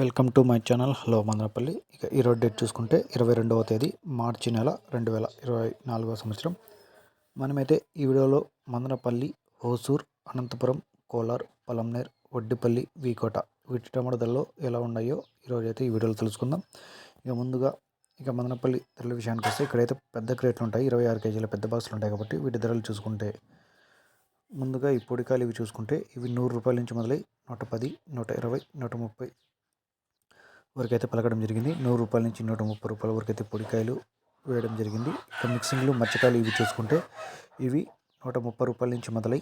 Welcome to my channel. Hello Mandarapalli ఇక ఈరోజు date చూసుకుంటే ఇరవై రెండవ తేదీ మార్చి నెల రెండు వేల ఇరవై నాలుగవ సంవత్సరం. మనమైతే ఈ వీడియోలో మందనపల్లి హోసూర్ అనంతపురం కోలార్ పలంనేర్ వడ్డిపల్లి వీకోట వీటి టమాటా ఎలా ఉన్నాయో ఈరోజు అయితే ఈ వీడియోలో తెలుసుకుందాం. ఇక ముందుగా ఇక మదనపల్లి ధరల విషయానికి వస్తే ఇక్కడైతే పెద్ద క్రేట్లు ఉంటాయి. ఇరవై ఆరు కేజీల పెద్ద బాక్సులు ఉంటాయి కాబట్టి వీటి ధరలు చూసుకుంటే ముందుగా ఈ పొడికాయలు ఇవి చూసుకుంటే ఇవి నూరు రూపాయల నుంచి మొదలై నూట పది నూట ఇరవై నూట ముప్పై వరకు అయితే పలకడం జరిగింది. నూరు రూపాయల నుంచి నూట ముప్పై రూపాయల వరకు అయితే పొడికాయలు వేయడం జరిగింది. ఇక మిక్సింగ్లు మచ్చకాయలు ఇవి చూసుకుంటే ఇవి నూట ముప్పై రూపాయల నుంచి మొదలై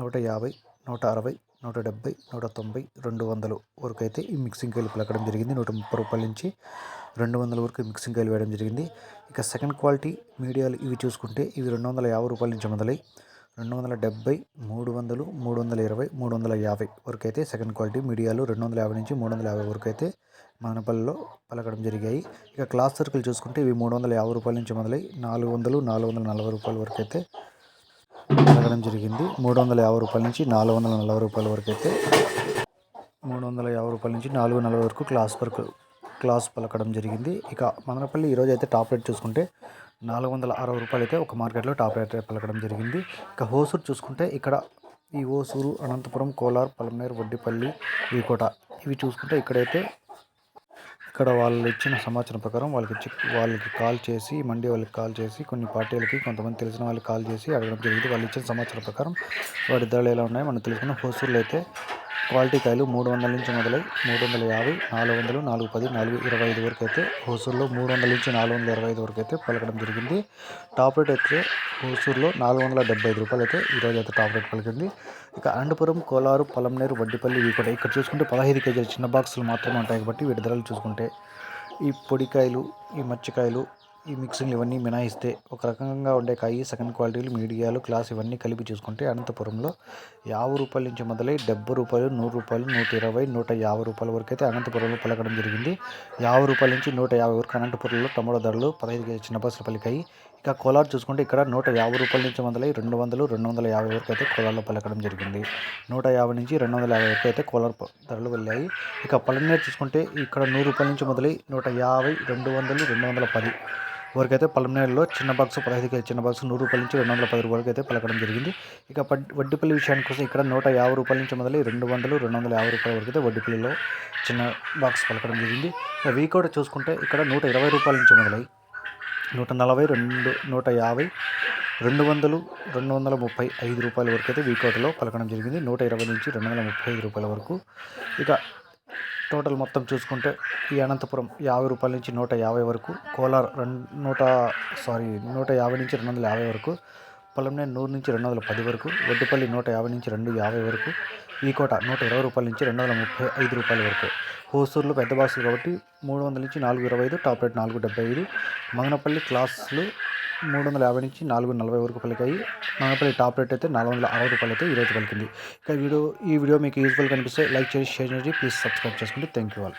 నూట యాభై నూట అరవై నూట డెబ్బై నూట తొంభై రెండు వందలు వరకు అయితే ఈ మిక్సింగ్ కాయలు పలకడం జరిగింది. నూట ముప్పై రూపాయల నుంచి రెండు వందల వరకు మిక్సింగ్ కాయలు వేయడం జరిగింది. ఇక సెకండ్ క్వాలిటీ మీడియాలు ఇవి చూసుకుంటే ఇవి రెండు వందల యాభై రూపాయల నుంచి మొదలై రెండు వందల డెబ్బై మూడు వందలు మూడు వందల ఇరవై మూడు వందల యాభై వరకు అయితే సెకండ్ క్వాలిటీ మీడియాలు రెండు వందల యాభై నుంచి మూడు వందల యాభై వరకు అయితే మనపల్లిలో పలకడం జరిగాయి. ఇక క్లాస్ సర్కిల్ చూసుకుంటే ఇవి మూడు వందల యాభై రూపాయల నుంచి మొదలై నాలుగు వందలు నాలుగు వందల నలభై రూపాయల వరకు అయితే పలకడం జరిగింది. మూడు వందల యాభై రూపాయల నుంచి నాలుగు వందల నలభై రూపాయల వరకు అయితే మూడు వందల యాభై రూపాయల నుంచి నాలుగు నలభై వరకు క్లాస్ వరకు క్లాస్ పలకడం జరిగింది. ఇక మదనపల్లి ఈరోజు అయితే టాప్ రేట్ చూసుకుంటే నాలుగు వందల అరవై రూపాయలు అయితే ఒక మార్కెట్లో టాప్ రేట్ పలకడం జరిగింది. ఇక హోసూరు చూసుకుంటే ఇక్కడ ఈ ఓసూరు అనంతపురం కోలార్ పలమనేరు వడ్డిపల్లి వీకోట ఇవి చూసుకుంటే ఇక్కడైతే ఇక్కడ వాళ్ళు ఇచ్చిన సమాచారం ప్రకారం వాళ్ళకి వాళ్ళకి కాల్ చేసి మండీ వాళ్ళకి కాల్ చేసి కొన్ని పార్టీలకి కొంతమంది తెలిసిన వాళ్ళకి కాల్ చేసి అడగడం జరిగింది. వాళ్ళు ఇచ్చిన సమాచారం ప్రకారం వాటి ధరలు ఎలా ఉన్నాయో మనం తెలుసుకున్న హోసూర్లు అయితే క్వాలిటీ కాయలు మూడు వందల నుంచి మొదలై మూడు వందల యాభై నాలుగు వందలు నాలుగు పది నాలుగు ఇరవై ఐదు వరకు అయితే హోసూరులో మూడు వందల నుంచి నాలుగు వందల ఇరవై ఐదు వరకు అయితే పలకడం జరిగింది. టాప్ రేట్ అయితే హోసూరులో నాలుగు వందల డెబ్బై ఐదు రూపాయలు అయితే ఈరోజు అయితే టాప్ రేట్ పలికింది. ఇక అనంతపురం కోలారు పొలంనేరు వడ్డిపల్లి ఇవి కూడా ఇక్కడ చూసుకుంటే పదహైదు కేజీల చిన్న బాక్సులు మాత్రమే ఉంటాయి కాబట్టి వీటి ధరలు చూసుకుంటే ఈ పొడికాయలు ఈ మచ్చికాయలు ఈ మిక్సింగ్ ఇవన్నీ మినాయిస్తే ఒక రకంగా ఉండే కాయి సెకండ్ క్వాలిటీలు మీడియాలు క్లాస్ ఇవన్నీ కలిపి చూసుకుంటే అనంతపురంలో యాభై రూపాయల నుంచి మొదలై డెబ్బై రూపాయలు నూరు రూపాయలు నూట ఇరవై నూట యాభై రూపాయల వరకు అయితే అనంతపురంలో పలకడం జరిగింది. యాభై రూపాయల నుంచి నూట యాభై వరకు అనంతపురంలో టమాటో ధరలు పదహైదు కేజీ చిన్న బస్సులు పలికాయి. ఇక కోలార్ చూసుకుంటే ఇక్కడ నూట యాభై రూపాయల నుంచి మొదలై రెండు వందలు రెండు వందల యాభై వరకు అయితే కోలార్లో పలకడం జరిగింది. నూట యాభై నుంచి రెండు వందల యాభై వరకు అయితే కోలార్ ధరలు వెళ్ళాయి. ఇక పలనేరు చూసుకుంటే ఇక్కడ నూరు రూపాయల నుంచి మొదలై నూట యాభై రెండు వందలు రెండు వందల పది వరకైతే పలమనేరులో చిన్న బాక్స్ పదహైదు చిన్న బాక్స్ నూరు రూపాయల నుంచి రెండు వందల పది రూపాయలకి అయితే పలకడం జరిగింది. ఇక వడ్డీపల్లి విషయానికి కోసం ఇక్కడ నూట యాభై రూపాయల నుంచి మొదలై రెండు వందలు రెండు వందల యాభై రూపాయల వరకు అయితే వడ్డీపల్లిలో చిన్న బాక్స్ పలకడం జరిగింది. ఇక వీకోట చూసుకుంటే ఇక్కడ నూట ఇరవై రూపాయల నుంచి మొదలై నూట నలభై రెండు నూట యాభై రెండు వందలు రెండు వందల ముప్పై ఐదు రూపాయల వరకు అయితే వీకౌట్లో పలకడం జరిగింది. నూట ఇరవై నుంచి రెండు వందల ముప్పై ఐదు రూపాయల వరకు. ఇక టోటల్ మొత్తం చూసుకుంటే ఈ అనంతపురం యాభై రూపాయల నుంచి నూట యాభై వరకు కోలార్ రెండు నూట సారీ నూట యాభై నుంచి రెండు వందల యాభై వరకు పొలంనే నూరు నుంచి రెండు వందల పది వరకు వడ్డుపల్లి నూట యాభై నుంచి రెండు యాభై వరకు ఈ కోట నూట ఇరవై రూపాయల నుంచి రెండు వందల ముప్పై ఐదు రూపాయల వరకు. హోసూరులో పెద్ద బాక్సులు కాబట్టి మూడు వందల నుంచి నాలుగు ఇరవై ఐదు టాప్ రేట్ నాలుగు డెబ్బై ఐదు. మంగనపల్లి క్లాసులు మూడు వందల యాభై నుంచి నాలుగు నలభై వరకు పలికాయి. మంగనపల్లి టాప్ రేట్ అయితే నాలుగు వందల అరవై రూపాయలు అయితే ఈరోజు పలికింది. ఇక వీడియో ఈ వీడియో మీకు యూజ్ఫుల్ కనిపిస్తే లైక్ చేసి షేర్ చేసి ప్లీజ్ సబ్స్క్రైబ్ చేసుకుంటే థ్యాంక్ యూ ఆల్.